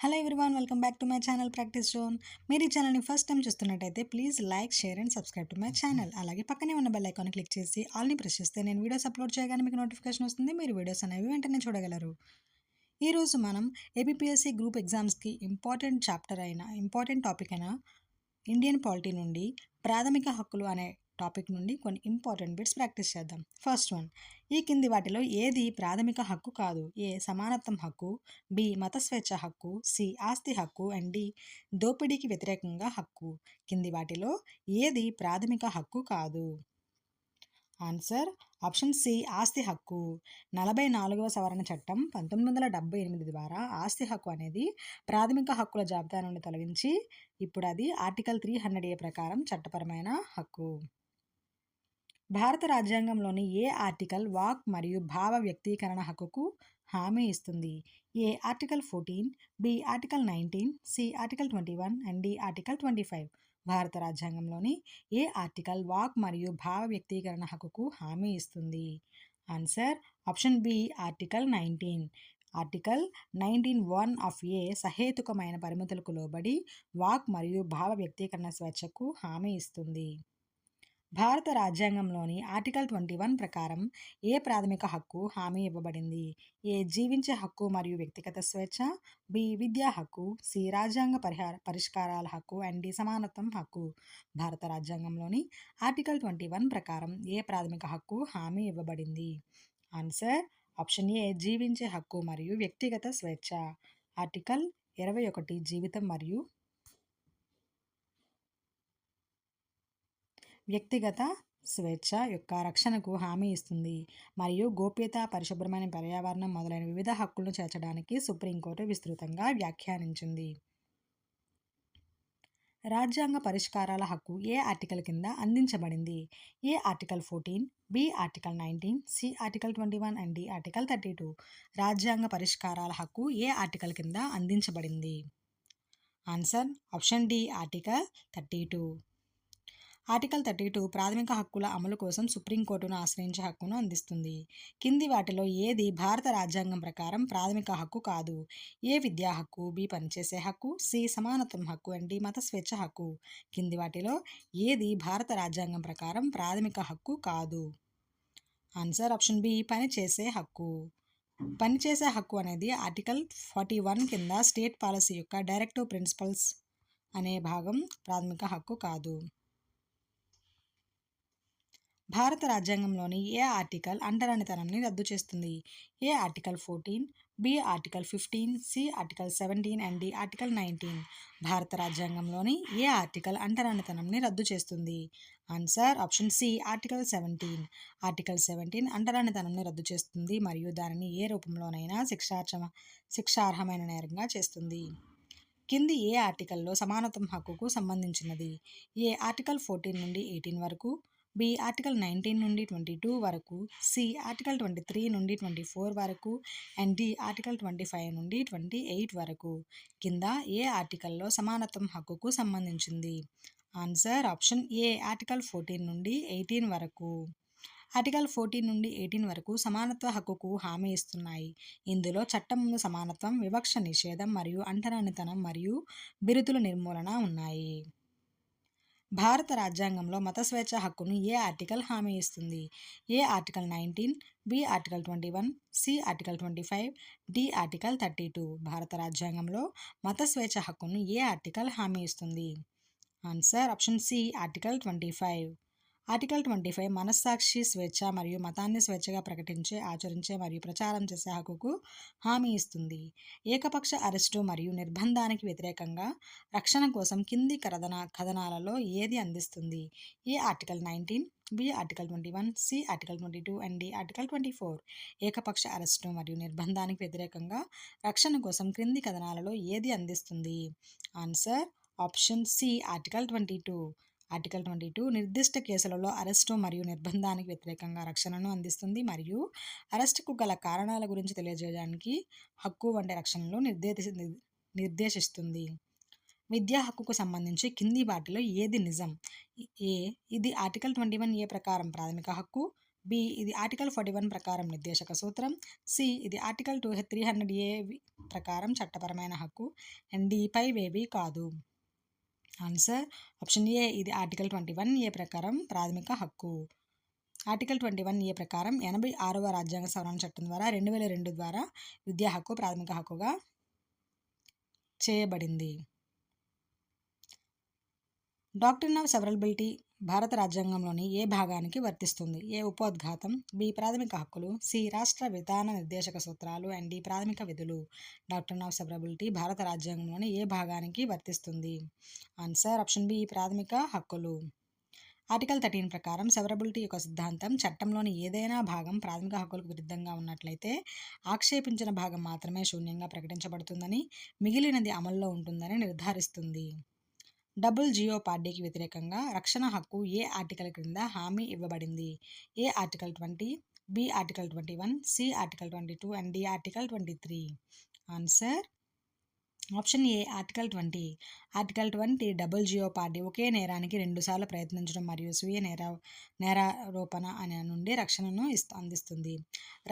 Hello everyone welcome back to my channel practice zone మీరు ఈ ఛానల్ని ఫస్ట్ టైం చూస్తున్నట్టయితే please like share and subscribe to my channel అలాగే పక్కనే ఉన్న బెల్ ఐకాన్ క్లిక్ చేసి ఆల్ని ప్రెస్ చేస్తే నేను వీడియోస్ అప్లోడ్ చేయగానే మీకు నోటిఫికేషన్ వస్తుంది మీరు వీడియోస్ అనేవి వెంటనే చూడగలరు. ఈరోజు మనం ఏబిపిఎస్సి గ్రూప్ ఎగ్జామ్స్కి ఇంపార్టెంట్ చాప్టర్ అయిన ఇంపార్టెంట్ టాపిక్ అయిన ఇండియన్ పాలిటీ నుండి ప్రాథమిక హక్కులు అనే టాపిక్ నుండి కొన్ని ఇంపార్టెంట్ బిట్స్ ప్రాక్టీస్ చేద్దాం. ఫస్ట్ వన్ ఈ కింది వాటిలో ఏది ప్రాథమిక హక్కు కాదు? ఏ సమానత్వం హక్కు? బి మత స్వేచ్ఛ హక్కు? సి ఆస్తి హక్కు? అండ్ డి దోపిడీకి వ్యతిరేకంగా హక్కు. కింది వాటిలో ఏది ప్రాథమిక హక్కు కాదు? ఆన్సర్ ఆప్షన్ సి ఆస్తి హక్కు. నలభై నాలుగవ సవరణ చట్టం పంతొమ్మిది వందల డెబ్బై ఎనిమిది ద్వారా ఆస్తి హక్కు అనేది ప్రాథమిక హక్కుల జాబితా నుండి తొలగించి ఇప్పుడు అది ఆర్టికల్ త్రీ హండ్రెడ్ ఏ ప్రకారం చట్టపరమైన హక్కు. భారత రాజ్యాంగంలోని ఏ ఆర్టికల్ వాక్ మరియు భావ వ్యక్తీకరణ హక్కుకు హామీ ఇస్తుంది? A article fourteen B article nineteen C article twenty one and D article twenty five? భారత రాజ్యాంగంలోని ఏ ఆర్టికల్ వాక్ మరియు భావ వ్యక్తీకరణ హక్కుకు హామీ ఇస్తుంది? Answer option B article nineteen. Article nineteen one of A సహేతుకమైన పరిమితులకు లోబడి వాక్ మరియు భావ వ్యక్తీకరణ స్వేచ్ఛకు హామీ ఇస్తుంది. భారత రాజ్యాంగంలోని ఆర్టికల్ ట్వంటీ వన్ ప్రకారం ఏ ప్రాథమిక హక్కు హామీ ఇవ్వబడింది? ఏ జీవించే హక్కు మరియు వ్యక్తిగత స్వేచ్ఛ? బి విద్యా హక్కు సి రాజ్యాంగ పరిహార పరిష్కారాల హక్కు అండ్ డి సమానత్వం హక్కు. భారత రాజ్యాంగంలోని ఆర్టికల్ ట్వంటీ వన్ ప్రకారం ఏ ప్రాథమిక హక్కు హామీ ఇవ్వబడింది? ఆన్సర్ ఆప్షన్ ఏ జీవించే హక్కు మరియు వ్యక్తిగత స్వేచ్ఛ. ఆర్టికల్ ఇరవై ఒకటి జీవితం మరియు వ్యక్తిగత స్వేచ్ఛ యొక్క రక్షణకు హామీ ఇస్తుంది. మరియు గోప్యత పరిశుభ్రమైన పర్యావరణం మొదలైన వివిధ హక్కులను చేర్చడానికి సుప్రీంకోర్టు విస్తృతంగా వ్యాఖ్యానించింది. రాజ్యాంగ పరిష్కారాల హక్కు ఏ ఆర్టికల్ కింద అందించబడింది? A article fourteen B article nineteen C article twenty one and D article thirty two? రాజ్యాంగ పరిష్కారాల హక్కు ఏ ఆర్టికల్ కింద అందించబడింది? Answer option D article thirty two. Article thirty two ప్రాథమిక హక్కుల అమలు కోసం సుప్రీంకోర్టును ఆశ్రయించే హక్కును అందిస్తుంది. కింది వాటిలో ఏది భారత రాజ్యాంగం ప్రకారం ప్రాథమిక హక్కు కాదు? ఏ విద్యా హక్కు? బి పనిచేసే హక్కు? సి సమానత్వం హక్కు? అండ్ డి మత స్వేచ్ఛ హక్కు? కింది వాటిలో ఏది భారత రాజ్యాంగం ప్రకారం ప్రాథమిక హక్కు కాదు? ఆన్సర్ ఆప్షన్ బి పనిచేసే హక్కు. పనిచేసే హక్కు అనేది ఆర్టికల్ ఫార్టీ వన్ కింద స్టేట్ పాలసీ యొక్క డైరెక్టివ్ ప్రిన్సిపల్స్ అనే భాగం ప్రాథమిక హక్కు కాదు. భారత రాజ్యాంగంలోని ఏ ఆర్టికల్ అంటరానితనాన్ని రద్దు చేస్తుంది? A article fourteen B article fifteen C article seventeen and D article nineteen? భారత రాజ్యాంగంలోని ఏ ఆర్టికల్ అంటరానితనంని రద్దు చేస్తుంది? Answer option C article seventeen. Article seventeen అంటరానితనంని రద్దు చేస్తుంది మరియు దానిని ఏ రూపంలోనైనా శిక్షార్హ శిక్షార్హమైన నేరంగా చేస్తుంది. కింది ఏ ఆర్టికల్లో సమానత్వం హక్కుకు సంబంధించినది? ఏ ఆర్టికల్ ఫోర్టీన్ నుండి ఎయిటీన్ వరకు? బి ఆర్టికల్ నైన్టీన్ నుండి ట్వంటీ టూ వరకు సి ఆర్టికల్ ట్వంటీ త్రీ నుండి ట్వంటీ ఫోర్ వరకు and D article twenty five నుండి ట్వంటీ ఎయిట్ వరకు కింద ఏ ఆర్టికల్లో సమానత్వం హక్కుకు సంబంధించింది? Answer option A article fourteen నుండి ఎయిటీన్ వరకు. ఆర్టికల్ ఫోర్టీన్ నుండి ఎయిటీన్ వరకు సమానత్వ హక్కుకు హామీ ఇస్తున్నాయి. ఇందులో చట్టం ముందు సమానత్వం వివక్ష నిషేధం మరియు అంటరానితనం మరియు బిరుదుల నిర్మూలన ఉన్నాయి. భారత రాజ్యాంగంలో మత స్వేచ్ఛ హక్కును ఏ ఆర్టికల్ హామీ ఇస్తుంది? A article nineteen B article twenty one C article twenty five D article thirty two. భారత రాజ్యాంగంలో మత స్వేచ్ఛ హక్కును ఏ ఆర్టికల్ హామీ ఇస్తుంది? Answer option C article twenty five. Article twenty five మనస్సాక్షి స్వేచ్ఛ మరియు మతాన్ని స్వేచ్ఛగా ప్రకటించే ఆచరించే మరియు ప్రచారం చేసే హక్కుకు హామీ ఇస్తుంది. ఏకపక్ష అరెస్టు మరియు నిర్బంధానికి వ్యతిరేకంగా రక్షణ కోసం కింది కథన కథనాలలో ఏది అందిస్తుంది? A article nineteen B article twenty one C article twenty two and D article twenty four? ఏకపక్ష అరెస్టు మరియు నిర్బంధానికి వ్యతిరేకంగా రక్షణ కోసం క్రింది కథనాలలో ఏది అందిస్తుంది? Answer option C article twenty two. Article twenty two నిర్దిష్ట కేసులలో అరెస్టు మరియు నిర్బంధానికి వ్యతిరేకంగా రక్షణను అందిస్తుంది మరియు అరెస్టుకు గల కారణాల గురించి తెలియజేయడానికి హక్కు వంటి రక్షణలు నిర్దేశి నిర్దేశిస్తుంది. విద్యా హక్కుకు సంబంధించి కింది వాటిలో ఏది నిజం? ఏ ఇది ఆర్టికల్ ట్వంటీ వన్ ఏ ప్రకారం ప్రాథమిక హక్కు. బి ఇది ఆర్టికల్ ఫార్టీ వన్ ప్రకారం నిర్దేశక సూత్రం. సి ఇది article two three hundred A ప్రకారం చట్టపరమైన హక్కు. అండ్ డి పైవేవి కాదు. ఆన్సర్ ఆప్షన్ ఏ ఇది ఆర్టికల్ ట్వంటీ వన్ ఏ ప్రకారం ప్రాథమిక హక్కు. ఆర్టికల్ ట్వంటీ వన్ ఏ ప్రకారం ఎనభై ఆరవ రాజ్యాంగ సవరణ చట్టం ద్వారా రెండు వేల రెండు ద్వారా విద్యా హక్కు ప్రాథమిక హక్కుగా చేయబడింది. డాక్టర్ ఆఫ్ సెవరబిలిటీ భారత రాజ్యాంగంలోని ఏ భాగానికి వర్తిస్తుంది? ఏ ఉపోద్ఘాతం? బి. ప్రాథమిక హక్కులు. సి. రాష్ట్ర విధాన నిర్దేశక సూత్రాలు. అండ్. డి. ప్రాథమిక విధులు. డాక్టర్ ఆఫ్ సెవరబిలిటీ భారత రాజ్యాంగంలోని ఏ భాగానికి వర్తిస్తుంది? Answer option B. ప్రాథమిక హక్కులు. ఆర్టికల్ థర్టీన్ ప్రకారం సెవరబిలిటీ యొక్క సిద్ధాంతం చట్టంలోని ఏదైనా భాగం ప్రాథమిక హక్కులకు విరుద్ధంగా ఉన్నట్లయితే ఆక్షేపించిన భాగం మాత్రమే శూన్యంగా ప్రకటించబడుతుందని మిగిలినది అమల్లో ఉంటుందని నిర్ధారిస్తుంది. డబుల్ జియో పార్టీకి వ్యతిరేకంగా రక్షణ హక్కు ఏ ఆర్టికల్ క్రింద హామీ ఇవ్వబడింది? A article twenty B article twenty one C article twenty two and D article twenty three answer? Option A article twenty. Article twenty double jeopardy ఒకే నేరానికి రెండుసార్లు ప్రయత్నించడం మరియు స్వీయ నేర నేరారోపణ అనే నుండి రక్షణను అందిస్తుంది.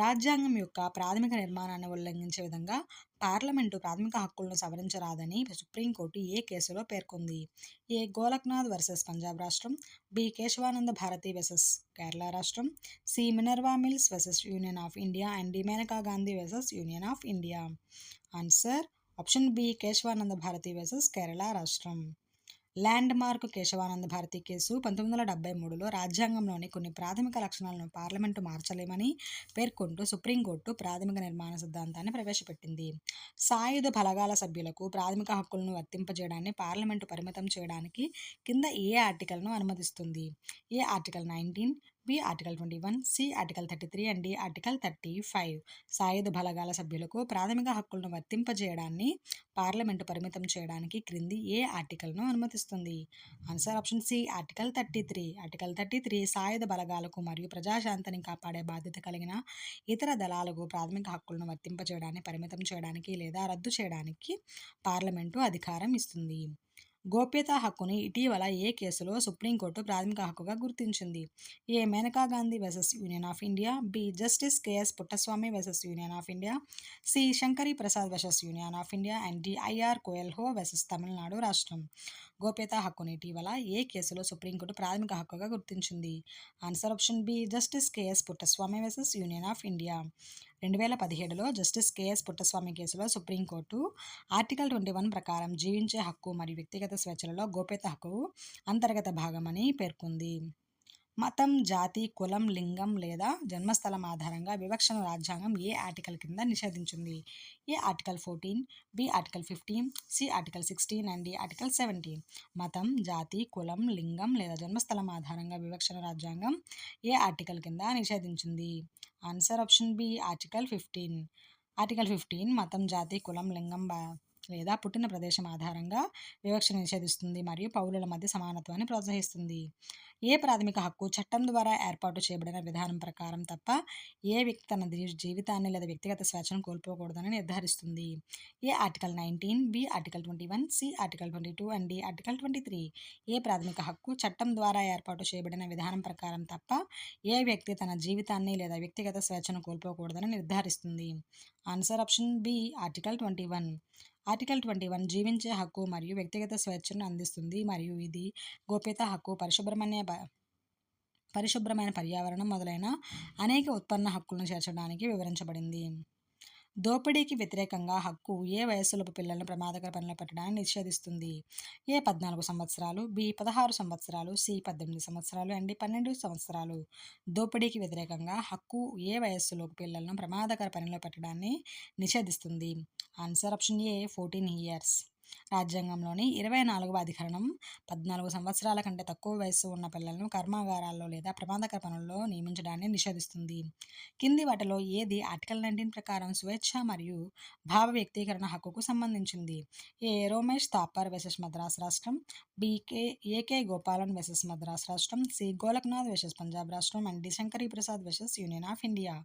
రాజ్యాంగం యొక్క ప్రాథమిక నిర్మాణాన్ని ఉల్లంఘించే విధంగా పార్లమెంటు ప్రాథమిక హక్కులను సవరించరాదని సుప్రీంకోర్టు ఏ కేసులో పేర్కొంది? ఏ గోలక్నాథ్ వర్సెస్ పంజాబ్ రాష్ట్రం బి కేశవానంద భారతి వర్సెస్ కేరళ రాష్ట్రం C Minerva Mills versus Union of India and D Maneka Gandhi versus Union of India. Answer option B Kesavananda Bharati versus Kerala రాష్ట్రం. Landmark Kesavananda Bharati case పంతొమ్మిది వందల డెబ్బై మూడులో రాజ్యాంగంలోని కొన్ని ప్రాథమిక లక్షణాలను పార్లమెంటు మార్చలేమని పేర్కొంటూ సుప్రీంకోర్టు ప్రాథమిక నిర్మాణ సిద్ధాంతాన్ని ప్రవేశపెట్టింది. సాయుధ బలగాల సభ్యులకు ప్రాథమిక హక్కులను వర్తింపజేయడాన్ని పార్లమెంటు పరిమితం చేయడానికి కింద ఏ ఆర్టికల్ను అనుమతిస్తుంది? A article nineteen B article twenty one C article thirty three and D article thirty five. సాయుధ బలగాల సభ్యులకు ప్రాథమిక హక్కులను వర్తింపజేయడాన్ని పార్లమెంటు పరిమితం చేయడానికి క్రింది ఏ ఆర్టికల్ను అనుమతిస్తుంది? Answer option C article thirty three. Article thirty three సాయుధ బలగాలకు మరియు ప్రజాశాంతిని కాపాడే బాధ్యత కలిగిన ఇతర దళాలకు ప్రాథమిక హక్కులను వర్తింపజేయడాన్ని పరిమితం చేయడానికి లేదా రద్దు చేయడానికి పార్లమెంటు అధికారం ఇస్తుంది. గోప్యతా హక్కుని ఇటీవల ఏ కేసులో సుప్రీంకోర్టు ప్రాథమిక హక్కుగా గుర్తించింది? A Maneka Gandhi versus Union of India B justice KS Puttaswamy versus Union of India C Shankari Prasad versus Union of India and D IR Coelho versus Tamil Nadu రాష్ట్రం. గోప్యతా హక్కుని ఇటీవల ఏ కేసులో సుప్రీంకోర్టు ప్రాథమిక హక్కుగా గుర్తించింది? Answer option B justice KS Puttaswamy versus Union of India రెండు వేల పదిహేడులో జస్టిస్ కేఎస్ పుట్టస్వామి కేసులో సుప్రీంకోర్టు ఆర్టికల్ ట్వంటీ వన్ ప్రకారం జీవించే హక్కు మరియు వ్యక్తిగత స్వేచ్ఛలలో గోప్యత హక్కు అంతర్గత భాగమని పేర్కొంది. మతం జాతి కులం లింగం లేదా జన్మస్థలం ఆధారంగా వివక్షను రాజ్యాంగం ఏ ఆర్టికల్ కింద నిషేధించింది? A article fourteen B article fifteen C article sixteen and D article seventeen? మతం జాతి కులం లింగం లేదా జన్మస్థలం ఆధారంగా వివక్షను రాజ్యాంగం ఏ ఆర్టికల్ కింద నిషేధించింది? Answer option B article fifteen. Article fifteen మతం జాతి కులం లింగం లేదా పుట్టిన ప్రదేశం ఆధారంగా వివక్ష నిషేధిస్తుంది మరియు పౌరుల మధ్య సమానత్వాన్ని ప్రోత్సహిస్తుంది. ఏ ప్రాథమిక హక్కు చట్టం ద్వారా ఏర్పాటు చేయబడిన విధానం ప్రకారం తప్ప ఏ వ్యక్తి తన జీవితాన్ని లేదా వ్యక్తిగత స్వేచ్ఛను కోల్పోకూడదని నిర్ధారిస్తుంది. A article nineteen B article twenty one C article twenty two and D article twenty three. ఏ ప్రాథమిక హక్కు చట్టం ద్వారా ఏర్పాటు చేయబడిన విధానం ప్రకారం తప్ప ఏ వ్యక్తి తన జీవితాన్ని లేదా వ్యక్తిగత స్వేచ్ఛను కోల్పోకూడదని నిర్ధారిస్తుంది. Answer option B article twenty one. Article twenty one జీవించే హక్కు మరియు వ్యక్తిగత స్వేచ్ఛను అందిస్తుంది మరియు ఇది గోప్యత హక్కు పరిశుభ్రమైన పరిశుభ్రమైన పర్యావరణం మొదలైన అనేక ఉత్పన్న హక్కులను చేర్చడానికి వివరించబడింది. దోపిడీకి వ్యతిరేకంగా హక్కు ఏ వయస్సులోపు పిల్లలను ప్రమాదకర పనులు పెట్టడాన్ని నిషేధిస్తుంది. ఏ పద్నాలుగు సంవత్సరాలు బి పదహారు సంవత్సరాలు సి పద్దెనిమిది సంవత్సరాలు అండ్ పన్నెండు సంవత్సరాలు. దోపిడీకి వ్యతిరేకంగా హక్కు ఏ వయస్సులోపు పిల్లలను ప్రమాదకర పనిలో పెట్టడాన్ని నిషేధిస్తుంది. Answer option A fourteen years. రాజ్యాంగంలోని ఇరవై నాలుగవ అధికరణం పద్నాలుగు సంవత్సరాల కంటే తక్కువ వయస్సు ఉన్న పిల్లలను కర్మాగారాల్లో లేదా ప్రమాదకర పనుల్లో నియమించడాన్ని నిషేధిస్తుంది. కింది వాటిలో ఏది ఆర్టికల్ నైన్టీన్ ప్రకారం స్వేచ్ఛ మరియు భావ వ్యక్తీకరణ హక్కుకు సంబంధించింది? ఏ. రోమేష్ థాపర్ వెసెస్ మద్రాస్ రాష్ట్రం B AK Gopalan versus Madras రాష్ట్రం సి. గోలక్నాథ్ వెసెస్ పంజాబ్ రాష్ట్రం and D. Shankari Prasad versus Union of India.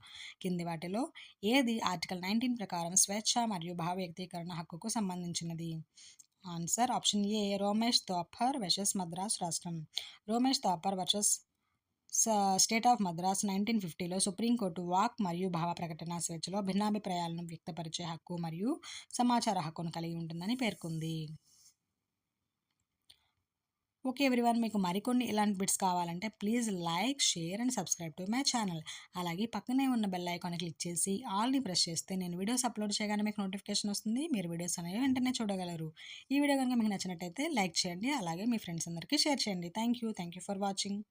కింది వాటిలో ఏది ఆర్టికల్ నైన్టీన్ ప్రకారం స్వేచ్ఛ మరియు భావ వ్యక్తీకరణ హక్కుకు సంబంధించినది? Answer option A Romesh Thapar versus Madras రాష్ట్రం. Romesh Thapar versus state of Madras nineteen ఫిఫ్టీలో సుప్రీంకోర్టు వాక్ మరియు భావ ప్రకటన స్వేచ్ఛలో భిన్నాభిప్రాయాలను వ్యక్తపరిచే హక్కు మరియు సమాచార హక్కును కలిగి ఉంటుందని పేర్కొంది. ఓకే ఎవ్రీవన్ మీకు మరికొన్ని ఇలాంటి బిట్స్ కావాలంటే please like share and subscribe to my channel. అలాగే పక్కనే ఉన్న బెల్ ఐకాన్ క్లిక్ చేసి ఆల్ని ప్రెస్ చేస్తే నేను వీడియోస్ అప్లోడ్ చేయగానే మీకు నోటిఫికేషన్ వస్తుంది. మీరు వీడియోస్ అనేవి వెంటనే చూడగలరు. ఈ వీడియో కనుక మీకు నచ్చినట్టయితే లైక్ చేయండి. అలాగే మీ ఫ్రెండ్స్ అందరికీ షేర్ చేయండి. Thank you thank you for watching.